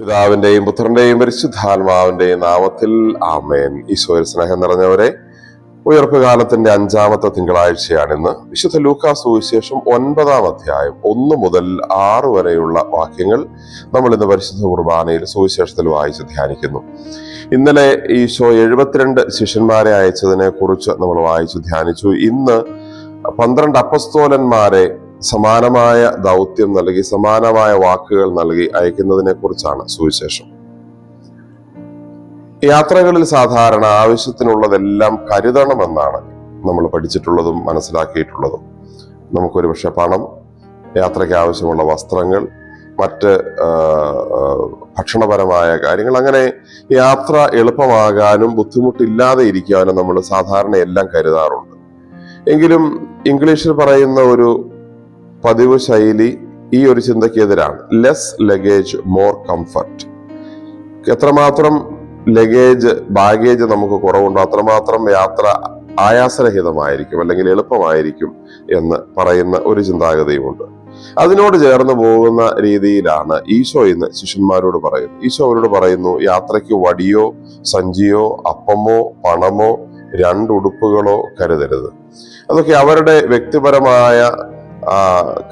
പിതാവിന്റെയും പുത്രന്റെയും പരിശുദ്ധാത്മാവിന്റെയും നാമത്തിൽ ആമേൻ. ഈശോയിൽ സ്നേഹം നിറഞ്ഞവരെ ഉയർപ്പ് കാലത്തിന്റെ അഞ്ചാമത്തെ തിങ്കളാഴ്ചയാണിന്ന് വിശുദ്ധ ലൂക്കാ സുവിശേഷം ഒൻപതാം അധ്യായം ഒന്ന് മുതൽ ആറ് വരെയുള്ള വാക്യങ്ങൾ നമ്മൾ ഇന്ന് പരിശുദ്ധ കുർബാനയിൽ സുവിശേഷത്തിൽ വായിച്ച് ധ്യാനിക്കുന്നു. ഇന്നലെ ഈശോ എഴുപത്തിരണ്ട് ശിഷ്യന്മാരെ അയച്ചതിനെ കുറിച്ച് നമ്മൾ വായിച്ചു ധ്യാനിച്ചു. ഇന്ന് പന്ത്രണ്ട് അപ്പസ്തോലന്മാരെ സമാനമായ ദൗത്യം നൽകി സമാനമായ വാക്കുകൾ നൽകി അയക്കുന്നതിനെ കുറിച്ചാണ് സുവിശേഷം. യാത്രകളിൽ സാധാരണ ആവശ്യത്തിനുള്ളതെല്ലാം കരുതണമെന്നാണ് നമ്മൾ പഠിച്ചിട്ടുള്ളതും മനസ്സിലാക്കിയിട്ടുള്ളതും. നമുക്കൊരു പക്ഷെ പണം യാത്രയ്ക്ക് ആവശ്യമുള്ള വസ്ത്രങ്ങൾ മറ്റ് ഭക്ഷണപരമായ കാര്യങ്ങൾ അങ്ങനെ യാത്ര എളുപ്പമാകാനും ബുദ്ധിമുട്ടില്ലാതെ ഇരിക്കാനും നമ്മൾ സാധാരണ എല്ലാം കരുതാറുണ്ട്. എങ്കിലും ഇംഗ്ലീഷിൽ പറയുന്ന ഒരു പതിവ് ശൈലി ഈ ഒരു ചിന്തയ്ക്ക് എതിരാണ്. ലെസ് ലഗേജ് മോർ കംഫർട്ട് എത്രമാത്രം ലഗേജ് ബാഗേജ് നമുക്ക് കുറവുണ്ടോ അത്രമാത്രം യാത്ര ആയാസരഹിതമായിരിക്കും അല്ലെങ്കിൽ എളുപ്പമായിരിക്കും എന്ന് പറയുന്ന ഒരു ചിന്താഗതിയുമുണ്ട്. അതിനോട് ചേർന്ന് പോകുന്ന രീതിയിലാണ് ഈശോ ഇന്ന് ശിഷ്യന്മാരോട് പറയുന്നത്. ഈശോ അവരോട് പറയുന്നു യാത്രയ്ക്ക് വടിയോ സഞ്ചിയോ അപ്പമോ പണമോ രണ്ടുടുപ്പുകളോ കരുതരുത്. അതൊക്കെ അവരുടെ വ്യക്തിപരമായ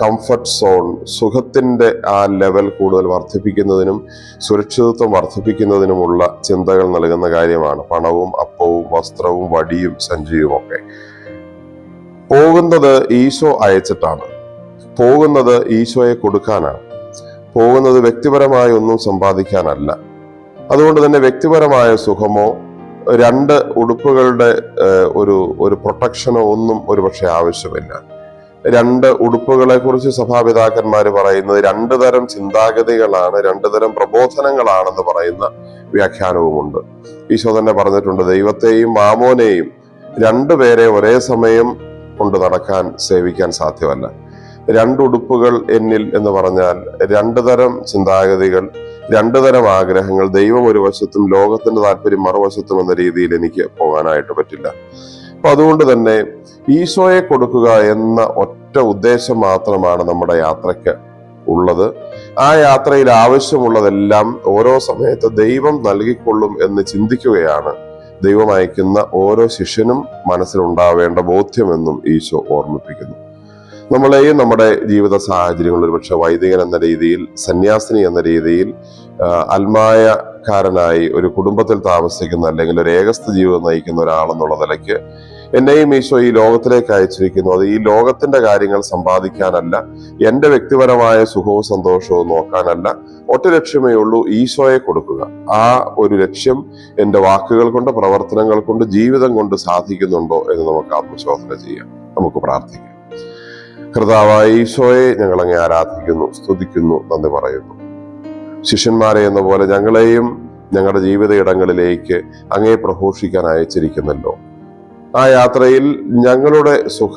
കംഫർട്ട് സോൺ സുഖത്തിന്റെ ആ ലെവൽ കൂടുതൽ വർദ്ധിപ്പിക്കുന്നതിനും സുരക്ഷിതത്വം വർദ്ധിപ്പിക്കുന്നതിനുമുള്ള ചിന്തകൾ നൽകുന്ന കാര്യമാണ്. പണവും അപ്പവും വസ്ത്രവും വടിയും സഞ്ചിയും ഒക്കെ. പോകുന്നത് ഈശോ അയച്ചിട്ടാണ്. പോകുന്നത് ഈശോയെ കൊടുക്കാനാണ്. പോകുന്നത് വ്യക്തിപരമായി ഒന്നും സമ്പാദിക്കാനല്ല. അതുകൊണ്ട് തന്നെ വ്യക്തിപരമായ സുഖമോ രണ്ട് ഉടുപ്പുകളുടെ ഒരു ഒരു പ്രൊട്ടക്ഷനോ ഒന്നും ഒരുപക്ഷെ ആവശ്യമില്ല. രണ്ട് ഉടുപ്പുകളെ കുറിച്ച് സഭാപിതാക്കന്മാർ പറയുന്നത് രണ്ടു തരം ചിന്താഗതികളാണ് രണ്ടു തരം പ്രബോധനങ്ങളാണെന്ന് പറയുന്ന വ്യാഖ്യാനവുമുണ്ട്. ഈശോ തന്നെ പറഞ്ഞിട്ടുണ്ട് ദൈവത്തെയും മാമോനെയും രണ്ടുപേരെ ഒരേ സമയം കൊണ്ട് നടക്കാൻ സേവിക്കാൻ സാധ്യമല്ല. രണ്ടുടുപ്പുകൾ എന്നിൽ എന്ന് പറഞ്ഞാൽ രണ്ടു തരം ചിന്താഗതികൾ രണ്ടു തരം ആഗ്രഹങ്ങൾ. ദൈവം ഒരു വശത്തും ലോകത്തിന്റെ താല്പര്യം മറുവശത്തും എന്ന രീതിയിൽ എനിക്ക് പോകാനായിട്ട് പറ്റില്ല. അപ്പൊ അതുകൊണ്ട് തന്നെ ഈശോയെ കൊടുക്കുക എന്ന ഒറ്റ ഉദ്ദേശം മാത്രമാണ് നമ്മുടെ യാത്രയ്ക്ക് ഉള്ളത്. ആ യാത്രയിൽ ആവശ്യമുള്ളതെല്ലാം ഓരോ സമയത്ത് ദൈവം നൽകിക്കൊള്ളും എന്ന് ചിന്തിക്കുകയാണ് ദൈവം അയക്കുന്ന ഓരോ ശിഷ്യനും മനസ്സിലുണ്ടാവേണ്ട ബോധ്യമെന്നും ഈശോ ഓർമ്മിപ്പിക്കുന്നു. നമ്മളെയും നമ്മുടെ ജീവിത സാഹചര്യങ്ങൾ ഒരുപക്ഷെ വൈദികൻ എന്ന രീതിയിൽ സന്യാസിനി എന്ന രീതിയിൽ അൽമായക്കാരനായി ഒരു കുടുംബത്തിൽ താമസിക്കുന്ന അല്ലെങ്കിൽ ഒരു ഏകസ്ഥ ജീവിതം നയിക്കുന്ന ഒരാളെന്നുള്ള നിലയ്ക്ക് എന്നെയും ഈശോ ഈ ലോകത്തിലേക്ക് അയച്ചിരിക്കുന്നു. അത് ഈ ലോകത്തിന്റെ കാര്യങ്ങൾ സമ്പാദിക്കാനല്ല എന്റെ വ്യക്തിപരമായ സുഖവും സന്തോഷവും നോക്കാനല്ല ഒറ്റ ലക്ഷ്യമേ ഉള്ളൂ ഈശോയെ കൊടുക്കുക. ആ ഒരു ലക്ഷ്യം എന്റെ വാക്കുകൾ കൊണ്ട് പ്രവർത്തനങ്ങൾ കൊണ്ട് ജീവിതം കൊണ്ട് സാധിക്കുന്നുണ്ടോ എന്ന് നമുക്ക് ആത്മശോധന ചെയ്യാം. നമുക്ക് പ്രാർത്ഥിക്കാം. കർത്താവായ ഈശോയെ ഞങ്ങൾ അങ്ങേ ആരാധിക്കുന്നു സ്തുതിക്കുന്നു നന്ദി പറയുന്നു. ശിഷ്യന്മാരെ എന്ന പോലെ ഞങ്ങളെയും ഞങ്ങളുടെ ജീവിത ഇടങ്ങളിലേക്ക് അങ്ങേ പ്രഘോഷിക്കാൻ അയച്ചിരിക്കുന്നല്ലോ. ആ യാത്രയിൽ ഞങ്ങളുടെ സുഖ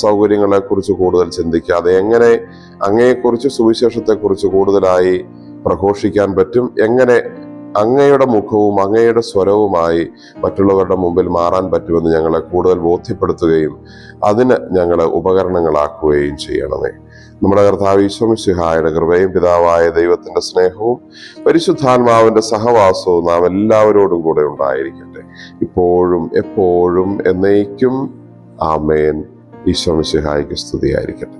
സൗകര്യങ്ങളെ കുറിച്ച് കൂടുതൽ ചിന്തിക്കാതെ എങ്ങനെ അങ്ങയെക്കുറിച്ച് സുവിശേഷത്തെക്കുറിച്ച് കൂടുതലായി പ്രഘോഷിക്കാൻ പറ്റും എങ്ങനെ അങ്ങയുടെ മുഖവും അങ്ങയുടെ സ്വരവുമായി മറ്റുള്ളവരുടെ മുമ്പിൽ മാറാൻ പറ്റുമെന്ന് ഞങ്ങളെ കൂടുതൽ ബോധ്യപ്പെടുത്തുകയും അതിന് ഞങ്ങളെ ഉപകരണങ്ങളാക്കുകയും ചെയ്യണമേ. നമ്മുടെ കർത്താവ് ഈശ്വമിശിഹായുടെ കൃപയും പിതാവായ ദൈവത്തിന്റെ സ്നേഹവും പരിശുദ്ധാത്മാവിന്റെ സഹവാസവും നാം എല്ലാവരോടും കൂടെ ഉണ്ടായിരിക്കട്ടെ. ഇപ്പോഴും എപ്പോഴും എന്നേക്കും ആമേൻ. ഈശ്വമിശിഹായ്ക്ക് സ്തുതിയായിരിക്കട്ടെ.